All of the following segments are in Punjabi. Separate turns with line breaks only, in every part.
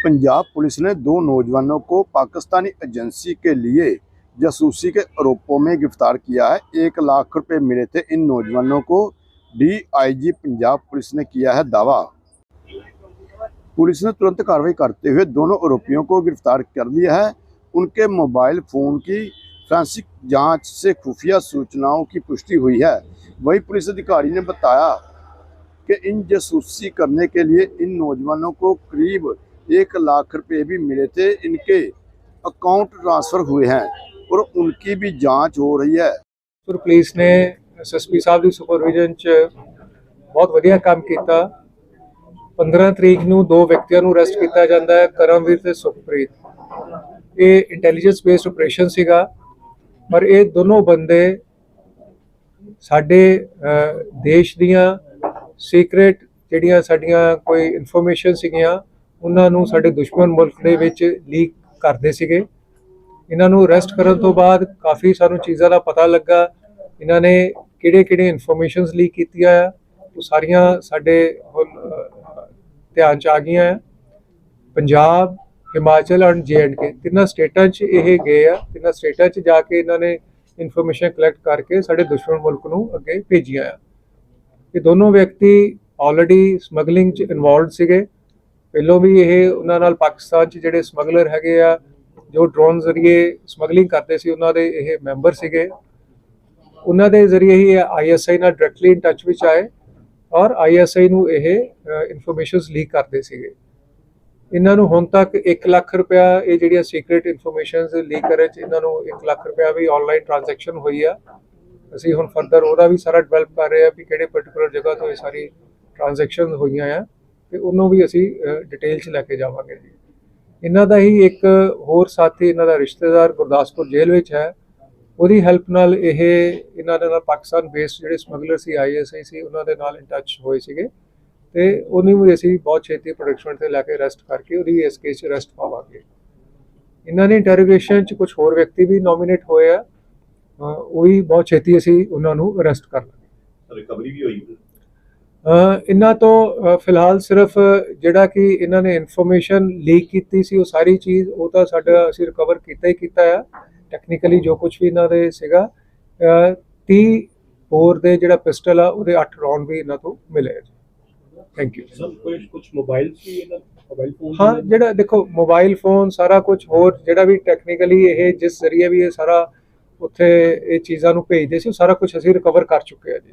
पंजाब पुलिस ने दो नौजवानों को पाकिस्तानी एजेंसी के लिए जासूसी के आरोपों में गिरफ़्तार किया है। एक लाख रुपए मिले थे इन नौजवानों को। डीआईजी पंजाब पुलिस ने किया है दावा। पुलिस ने तुरंत कार्रवाई करते हुए दोनों आरोपियों को गिरफ़्तार कर लिया है। उनके मोबाइल फ़ोन की फ्रांसिक जाँच से खुफिया सूचनाओं की पुष्टि हुई है। वहीं पुलिस अधिकारी ने बताया कि इन जासूसी करने के लिए इन नौजवानों को करीब एक लाख रुपए भी मिले थे इनके अकाउंट ट्रांसफर हुए हैं और उनकी भी जांच हो रही है
ਫਿਰ ਪੁਲਿਸ ਨੇ ਐਸਐਸਪੀ ਸਾਹਿਬ ਦੀ ਸੁਪਰਵਿਜ਼ਨ ਚ ਬਹੁਤ ਵਧੀਆ ਕੰਮ ਕੀਤਾ 15 ਤਰੀਕ ਨੂੰ ਦੋ ਵਿਅਕਤੀਆਂ ਨੂੰ ਅਰੈਸਟ ਕੀਤਾ ਜਾਂਦਾ ਹੈ ਕਰਮਵੀਰ ਤੇ ਸੁਖਪ੍ਰੀਤ ਇਹ ਇੰਟੈਲੀਜੈਂਸ ਬੇਸਡ ਆਪਰੇਸ਼ਨ ਸੀਗਾ ਪਰ ਇਹ ਦੋਨੋਂ ਬੰਦੇ ਸਾਡੇ ਅਹ, ਦੇਸ਼ ਦੀਆਂ ਸੀਕ੍ਰੇਟ ਜਿਹੜੀਆਂ ਸਾਡੀਆਂ ਕੋਈ ਇਨਫੋਰਮੇਸ਼ਨ ਸੀਗੀਆਂ ਉਹਨਾਂ ਨੂੰ ਸਾਡੇ ਦੁਸ਼ਮਣ ਮੁਲਕ ਦੇ ਵਿੱਚ ਲੀਕ ਕਰਦੇ ਸੀਗੇ। ਇਹਨਾਂ ਨੂੰ ਅਰੈਸਟ ਕਰਨ ਤੋਂ ਬਾਅਦ ਕਾਫੀ ਸਾਨੂੰ ਚੀਜ਼ਾਂ ਦਾ ਪਤਾ ਲੱਗਾ। ਇਹਨਾਂ ਨੇ ਕਿਹੜੇ ਕਿਹੜੇ ਇਨਫੋਰਮੇਸ਼ਨਸ ਲੀਕ ਕੀਤੀਆਂ ਆ ਉਹ ਸਾਰੀਆਂ ਸਾਡੇ ਹੁਣ, ਧਿਆਨ ਚ ਆ ਗਈਆਂ ਆ। ਪੰਜਾਬ ਹਿਮਾਚਲ ਐਂਡ ਕੇ ਤਿੰਨਾਂ ਸਟੇਟਾਂ 'ਚ ਇਹ ਗਏ ਆ। ਤਿੰਨਾਂ ਸਟੇਟਾਂ 'ਚ ਜਾ ਕੇ ਇਹਨਾਂ ਨੇ ਇਨਫੋਰਮੇਸ਼ਨ ਕਲੈਕਟ ਕਰਕੇ ਸਾਡੇ ਦੁਸ਼ਮਣ ਮੁਲਕ ਨੂੰ ਅੱਗੇ ਭੇਜੀਆਂ ਆ। ਇਹ ਦੋਨੋਂ ਵਿਅਕਤੀ ਆਲਰੇਡੀ ਸਮਗਲਿੰਗ 'ਚ ਇਨਵੋਲਡ ਸੀਗੇ। ਪਹਿਲੋਂ ਵੀ ਇਹ ਉਹਨਾਂ ਨਾਲ ਪਾਕਿਸਤਾਨ 'ਚ ਜਿਹੜੇ ਸਮਗਲਰ ਹੈਗੇ ਆ, ਜੋ ਡਰੋਨ ਜ਼ਰੀਏ ਸਮਗਲਿੰਗ ਕਰਦੇ ਸੀ, ਉਹਨਾਂ ਦੇ ਇਹ ਮੈਂਬਰ ਸੀਗੇ। ਉਹਨਾਂ ਦੇ ਜ਼ਰੀਏ ਹੀ ਆਈਐਸਆਈ ਨਾਲ ਡਾਇਰੈਕਟਲੀ ਇਨ ਟੱਚ ਵਿੱਚ ਆਏ ਔਰ ਆਈਐਸਆਈ ਨੂੰ ਇਹ ਇਨਫੋਰਮੇਸ਼ਨਸ ਲੀਕ ਕਰਦੇ ਸੀਗੇ। ਇਹਨਾਂ ਨੂੰ ਹੁਣ ਤੱਕ 1 ਲੱਖ ਰੁਪਇਆ ਇਹ ਜਿਹੜੀਆਂ ਸੀਕ੍ਰੀਟ ਇਨਫੋਰਮੇਸ਼ਨਸ ਲੀਕ ਕਰੇ ਚ ਇਹਨਾਂ ਨੂੰ 1 ਲੱਖ ਰੁਪਇਆ ਵੀ ਆਨਲਾਈਨ ਟ੍ਰਾਂਜੈਕਸ਼ਨ ਹੋਈ ਆ। ਅਸੀਂ ਹੁਣ ਫਰਦਰ ਉਹਦਾ ਵੀ ਸਾਰਾ ਡਿਵੈਲਪ ਕਰ ਰਹੇ ਆ ਵੀ ਕਿਹੜੇ ਪਾਰਟਿਕੂਲਰ ਜਗ੍ਹਾ ਤੋਂ ਇਹ ਸਾਰੀ ਟ੍ਰਾਂਜੈਕਸ਼ਨ ਹੋਈਆਂ ਆ। ਤੇ ਉਹਨੂੰ ਵੀ ਅਸੀਂ ਡਿਟੇਲ ਚ ਲੈ ਕੇ ਜਾਵਾਂਗੇ ਜੀ। ਇਹਨਾਂ ਦਾ ਹੀ ਇੱਕ ਹੋਰ ਸਾਥੀ, ਇਹਨਾਂ ਦਾ ਰਿਸ਼ਤੇਦਾਰ ਗੁਰਦਾਸਪੁਰ ਜੇਲ੍ਹ ਵਿੱਚ ਹੈ। ਉਹਦੀ ਹੈਲਪ ਨਾਲ ਇਹ, ਇਹਨਾਂ ਦੇ ਨਾਲ ਪਾਕਿਸਤਾਨ ਬੇਸਡ ਜਿਹੜੇ ਸਮਗਲਰ ਸੀ ਆਈਐਸਆਈ ਸੀ, ਉਹਨਾਂ ਦੇ ਨਾਲ ਇਨ ਟੱਚ ਹੋਏ ਸੀਗੇ। ਤੇ ਉਹਨੂੰ ਵੀ ਅਸੀਂ ਬਹੁਤ ਛੇਤੀ ਪ੍ਰੋਡਕਸ਼ਨ ਤੇ ਲੈ ਕੇ ਅਰੈਸਟ ਕਰਕੇ ਉਹਦੀ ਇਸ ਕੇਸ 'ਚ ਅਰੈਸਟ ਪਾਵਾਂਗੇ। ਇਹਨਾਂ ਨੇ ਇੰਟਰੋਗੇਸ਼ਨ 'ਚ ਕੁਝ ਹੋਰ ਵਿਅਕਤੀ ਵੀ ਨੋਮੀਨੇਟ ਹੋਏ ਆ। ਉਹ ਵੀ ਬਹੁਤ ਛੇਤੀ ਅਸੀਂ ਉਹਨਾਂ ਨੂੰ ਅਰੈਸਟ ਕਰ ਲਾਂਗੇ।
ਰਿਕਵਰੀ ਵੀ ਹੋਈ।
ਇਹਨਾਂ ਤੋਂ ਫਿਲਹਾਲ ਸਿਰਫ ਜਿਹੜਾ ਕਿ ਇਹਨਾਂ ਨੇ ਇਨਫੋਰਮੇਸ਼ਨ ਲੀਕ ਕੀਤੀ ਸੀ ਉਹ ਸਾਰੀ ਚੀਜ਼ ਉਹ ਤਾਂ ਸਾਡਾ ਅਸੀਂ ਰਿਕਵਰ ਕੀਤਾ ਹੀ ਕੀਤਾ ਆ। ਟੈਕਨੀਕਲੀ ਜੋ ਕੁਝ ਵੀ ਇਹਨਾਂ ਦੇ ਸੀਗਾ ਅਹ 30 ਹੋਰ ਦੇ ਜਿਹੜਾ ਪਿਸਟਲ ਆ ਉਹਦੇ 8 ਰੌਂਡ ਵੀ ਇਹਨਾਂ ਤੋਂ ਮਿਲੇ ਥੈਂਕ ਯੂ
ਸਰ ਕੋਈ ਕੁਝ ਮੋਬਾਈਲ ਸੀ ਇਹਨਾਂ ਮੋਬਾਈਲ ਫੋਨ
ਹਾਂ ਜਿਹੜਾ ਦੇਖੋ ਮੋਬਾਈਲ ਫੋਨ ਸਾਰਾ ਕੁਝ ਹੋਰ ਜਿਹੜਾ ਵੀ ਟੈਕਨੀਕਲੀ ਇਹ ਜਿਸ ਜ਼ਰੀਏ ਵੀ ਇਹ ਸਾਰਾ ਉੱਥੇ ਇਹ ਚੀਜ਼ਾਂ ਨੂੰ ਭੇਜਦੇ ਸੀ ਉਹ ਸਾਰਾ ਕੁਝ ਅਸੀਂ ਰਿਕਵਰ ਕਰ ਚੁੱਕੇ ਆ ਜੀ।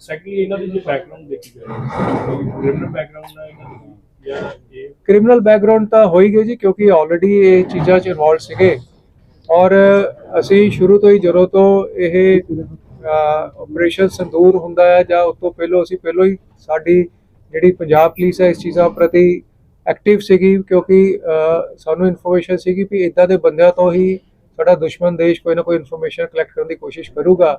ਸੈਕੰਡਲੀ ਇਹਨਾਂ ਦੀ ਜੋ ਬੈਕਗ੍ਰਾਉਂਡ ਦੇਖੀ ਜਾਏ ਕ੍ਰਿਮੀਨਲ ਬੈਕਗ੍ਰਾਉਂਡ ਹੈ ਇਹਨਾਂ ਦੀ ਜਾਂ ਇਹ
ਕ੍ਰਿਮੀਨਲ ਬੈਕਗ੍ਰਾਉਂਡ ਤਾਂ ਹੋ ਗਈ ਜੀ, ਕਿਉਂਕਿ ਆਲਰੇਡੀ ਇਹ ਚੀਜ਼ਾਂ 'ਚ ਇਨਵੋਲਡ ਸੀਗੇ। ਔਰ ਅਸੀਂ ਸ਼ੁਰੂ ਤੋਂ ਹੀ ਜਦੋਂ ਤੋਂ ਇਹ ਆਪਰੇਸ਼ਨ ਸੰਦੂਰ ਹੁੰਦਾ ਹੈ ਜਾਂ ਉਸ ਤੋਂ ਪਹਿਲਾਂ ਅਸੀਂ ਪਹਿਲਾਂ ਹੀ ਸਾਡੀ ਜਿਹੜੀ ਪੰਜਾਬ ਪੁਲਿਸ ਹੈ, ਇਸ ਚੀਜ਼ਾਂ ਪ੍ਰਤੀ ਐਕਟਿਵ ਸੀਗੀ, ਕਿਉਂਕਿ ਸਾਨੂੰ ਇਨਫੋਰਮੇਸ਼ਨ ਸੀਗੀ ਵੀ ਇਦਾਂ ਦੇ ਬੰਦਿਆਂ ਤੋਂ ਹੀ ਸਾਡਾ ਦੁਸ਼ਮਣ ਦੇਸ਼ ਕੋਈ ਨਾ ਕੋਈ ਇਨਫੋਰਮੇਸ਼ਨ ਕਲੈਕਟ ਕਰਨ ਦੀ ਕੋਸ਼ਿਸ਼ ਕਰੂਗਾ।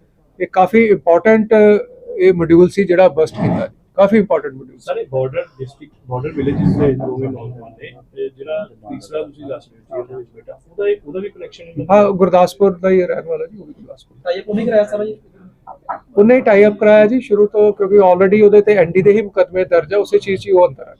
ਇਹ ਕਾਫੀ ਇੰਪੋਰਟੈਂਟ ਇਹ ਮੋਡਿਊਲ ਸੀ ਜਿਹੜਾ ਬਸਟ ਕੀਤਾ। ਕਾਫੀ ਇੰਪੋਰਟੈਂਟ ਮੋਡਿਊਲ
ਸਰ ਇਹ ਬਾਰਡਰ ਡਿਸਟ੍ਰਿਕਟ ਬਾਰਡਰ ਵਿਲੇजेस ਦੇ ਦੋਵੇਂ ਨੌਜਵਾਨ ਨੇ ਤੇ ਜਿਹੜਾ ਤੀਸਰਾ ਤੁਸੀਂ ਦੱਸ ਰਹੇ ਸੀ ਉਹਦੇ ਵਿੱਚ ਬੇਟਾ ਉਹਦਾ ਇੱਕ- ਉਹਦਾ ਵੀ ਕਨੈਕਸ਼ਨ
ਹਾਂ ਗੁਰਦਾਸਪੁਰ ਦਾ ਹੀ ਰਹਿਣ ਵਾਲਾ ਜੀ ਉਹ ਵੀ ਗੁਰਦਾਸਪੁਰ।
ਟਾਈਪ ਉਹਨੇ ਕਰਾਇਆ ਸਾਰਾ ਜੀ?
ਉਹਨੇ ਟਾਈ ਅਪ ਕਰਾਇਆ ਜੀ ਸ਼ੁਰੂ ਤੋਂ ਕਿਉਂਕਿ ਆਲਰੇਡੀ ਉਹਦੇ ਤੇ ਐਨਡੀ ਦੇ ਹੀ ਮੁਕਦਮੇ ਦਰਜ ਹੈ ਉਸੇ ਚੀਜ਼ 'ਚ ਹੀ ਉਹ ਅੰਦਰ ਹੈ